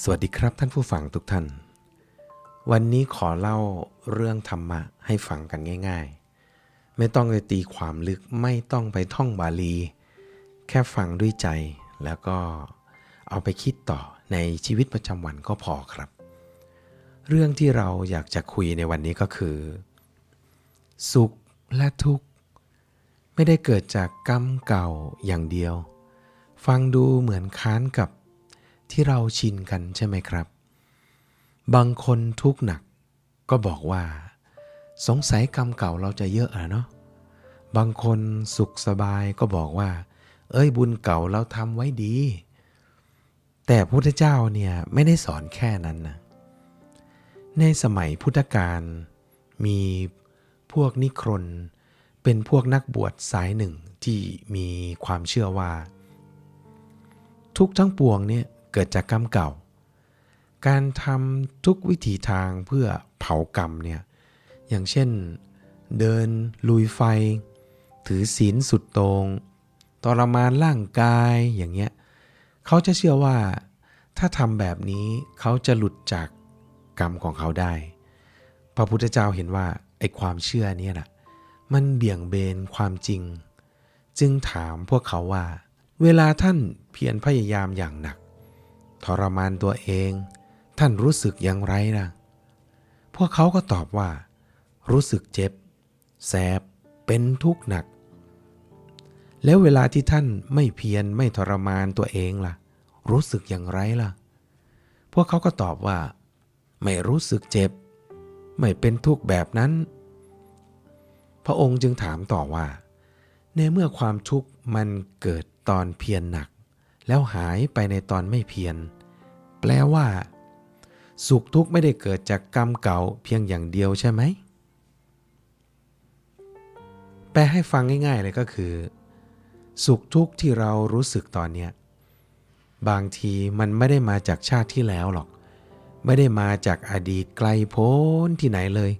สวัสดีครับท่านผู้ฟังทุกท่าน วันนี้ขอเล่าเรื่องธรรมะให้ฟังกันง่าย ๆ ไม่ต้องไปตีความลึกไม่ต้องไปท่องบาลี แค่ฟังด้วยใจแล้วก็เอาไปคิดต่อในชีวิตประจำวันก็พอครับ เรื่องที่เราอยากจะคุยในวันนี้ก็คือ สุขและทุกข์ ไม่ได้เกิดจากกรรมเก่าอย่างเดียว ฟังดูเหมือนค้านกับ ที่เราชินกันใช่ไหมครับ บางคนทุกข์หนัก ก็บอกว่า สงสัยกรรมเก่าเราจะเยอะอะเนาะบางคนสุขสบายก็บอกว่า เอ้ยบุญเก่าเราทำไว้ดี แต่พระพุทธเจ้าเนี่ยไม่ได้สอนแค่นั้นนะในสมัยพุทธกาลมีพวกนิครนเป็นพวกนักบวชสายหนึ่งที่มีความเชื่อว่า ทุกข์ทั้งปวงเนี่ย เกิดจากกรรมเก่า การทำทุกวิถีทางเพื่อเผากรรมเนี่ยอย่างเช่น เดินลุยไฟ ถือศีลสุดโตรงทรมานร่างกายอย่างเงี้ยเขาจะเชื่อว่า ถ้าทำแบบนี้เขาจะหลุดจากกรรมของเขาได้ พระพุทธเจ้าเห็นว่าไอ้ความเชื่อเนี่ยนะมันเบี่ยงเบนความจริง จึงถามพวกเขาว่า เวลาท่านเพียรพยายามอย่างหนัก ทรมานตัวเอง ท่านรู้สึกอย่างไรนะพวกเขาก็ตอบว่า รู้สึกเจ็บ แสบ เป็นทุกข์หนัก แล้วเวลาที่ท่านไม่เพียรไม่ทรมานตัวเองล่ะ รู้สึกอย่างไรล่ะ พวกเขาก็ตอบว่า ไม่รู้สึกเจ็บ ไม่เป็นทุกข์แบบนั้น พระองค์จึงถามต่อว่า ในเมื่อความทุกข์มันเกิดตอนเพียรหนัก แล้วหายไปในตอนไม่เพียร แปลว่า สุขทุกข์ไม่ได้เกิดจากกรรมเก่าเพียงอย่างเดียวใช่ไหม แปลให้ฟังง่าย ๆ เลยก็คือ สุขทุกข์ที่เรารู้สึกตอนเนี้ยบางทีมันไม่ได้มาจากชาติที่แล้วหรอก ไม่ได้มาจากอดีตไกลโพ้นที่ไหนเลย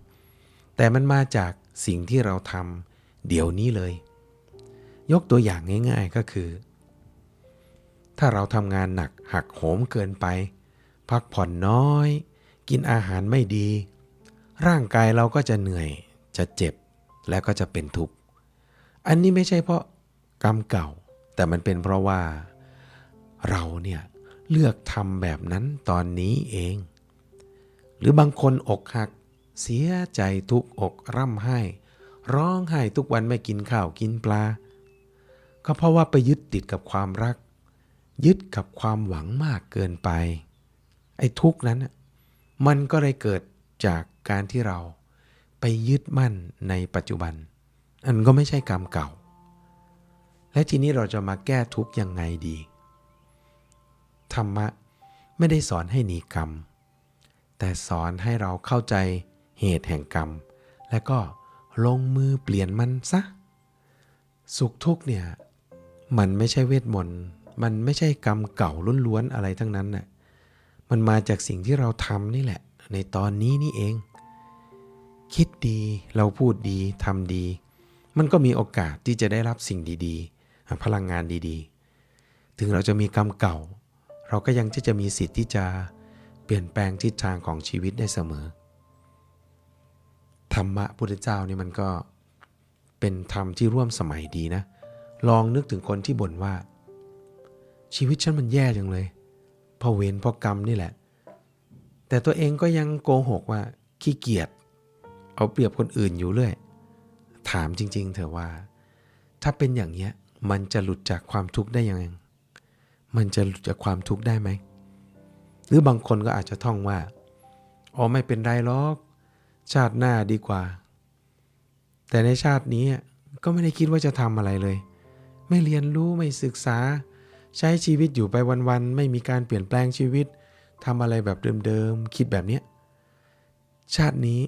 แต่มันมาจากสิ่งที่เราทำเดี๋ยวนี้เลย ยกตัวอย่างง่าย ๆก็คือ ถ้าเราทำงานหนักหักโหมเกินไป พักผ่อนน้อย กินอาหารไม่ดี ร่างกายเราก็จะเหนื่อย จะเจ็บและก็จะเป็นทุกข์ อันนี้ไม่ใช่เพราะกรรมเก่า แต่มันเป็นเพราะว่า เราเนี่ยเลือกทำแบบนั้นตอนนี้เอง หรือบางคนอกหัก เสียใจทุกอกร่ำไห้ ร้องไห้ทุกวันไม่กินข้าวกินปลา ก็เพราะว่าไปยึดติดกับความรัก ยึดกับความหวังมากเกินไป ไอ้ทุกข์นั้น มันก็เลยเกิดจากการที่เราไปยึดมั่นในปัจจุบัน อันก็ไม่ใช่กรรมเก่า และทีนี้เราจะมาแก้ทุกข์ยังไงดี ธรรมะไม่ได้สอนให้หนีกรรม แต่สอนให้เราเข้าใจเหตุแห่งกรรม และก็ลงมือเปลี่ยนมันซะ สุขทุกข์เนี่ย มันไม่ใช่เวทมนต์ มันไม่ใช่กรรมเก่าล้วนๆอะไรทั้งนั้นน่ะมันมาจากสิ่งที่เราทำนี่แหละ ในตอนนี้นี่เอง คิดดีเราพูดดีทำดี มันก็มีโอกาสที่จะได้รับสิ่งดีๆ พลังงานดีๆ ถึงเราจะมีกรรมเก่า เราก็ยังจะจะมีสิทธิ์ที่จะเปลี่ยนแปลงทิศทางของชีวิตได้เสมอ ธรรมะพุทธเจ้านี่มันก็เป็นธรรมที่ร่วมสมัยดีนะ ลองนึกถึงคนที่บ่นว่า ชีวิตฉันมันแย่จังเลยเพราะเวรเพราะกรรมนี่แหละ แต่ตัวเองก็ยังโกหกว่าขี้เกียจเอาเปรียบคนอื่นอยู่เรื่อยถามจริง ๆเถอะว่า ถ้าเป็นอย่างเนี้ยมันจะหลุดจากความทุกข์ได้ยังไงมันจะหลุดจากความทุกข์ได้ไหม หรือบางคนก็อาจจะท่องว่า อ๋อไม่เป็นไรหรอก ชาติหน้าดีกว่า แต่ในชาตินี้ก็ไม่ได้คิดว่าจะทำอะไรเลย ไม่เรียนรู้ไม่ศึกษา ใช้ชีวิตอยู่ไปวันๆไม่มีการเปลี่ยนแปลงชีวิตทำอะไรแบบเดิมๆคิดแบบเนี้ยชาตินี้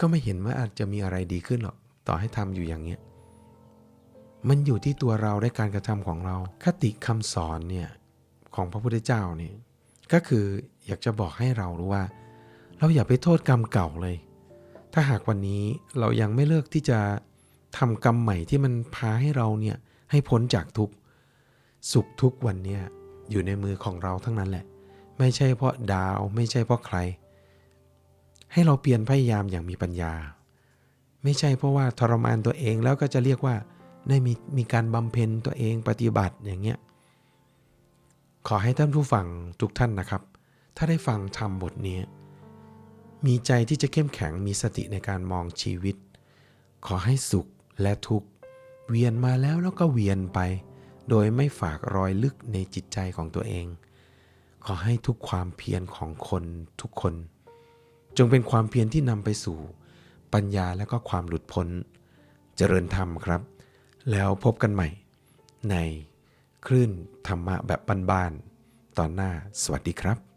ก็ไม่เห็นว่าอาจจะมีอะไรดีขึ้นหรอกต่อให้ทำอยู่อย่างเนี้ยมันอยู่ที่ตัวเราและการกระทำของเรา คติคำสอนเนี่ยของพระพุทธเจ้าเนี่ยก็คืออยากจะบอกให้เรารู้ว่า เราอย่าไปโทษกรรมเก่าเลย ถ้าหากวันนี้เรายังไม่เลิกที่จะทำกรรมใหม่ที่มันพาให้เราเนี่ยให้พ้นจากทุกข์ สุขทุกวันเนี้ยอยู่ในมือของเราทั้งนั้นแหละ ไม่ใช่เพราะดาวไม่ใช่เพราะใคร ให้เราเปลี่ยนพยายามอย่างมีปัญญา ไม่ใช่เพราะว่าทรมานตัวเองแล้วก็จะเรียกว่าได้มีมีการบำเพ็ญตัวเองปฏิบัติอย่างเงี้ยขอให้ท่านผู้ฟังทุกท่านนะครับ ถ้าได้ฟังธรรมบทนี้ มีใจที่จะเข้มแข็งมีสติในการมองชีวิต ขอให้สุขและทุกข์เวียนมาแล้วแล้วก็เวียนไป โดยไม่ฝากรอยลึกในจิตใจของตัวเอง ขอให้ทุกความเพียรของคนทุกคน จงเป็นความเพียรที่นำไปสู่ ปัญญาและก็ความหลุดพ้น เจริญธรรมครับ แล้วพบกันใหม่ ในคลื่นธรรมะแบบบ้านๆตอนหน้าสวัสดีครับ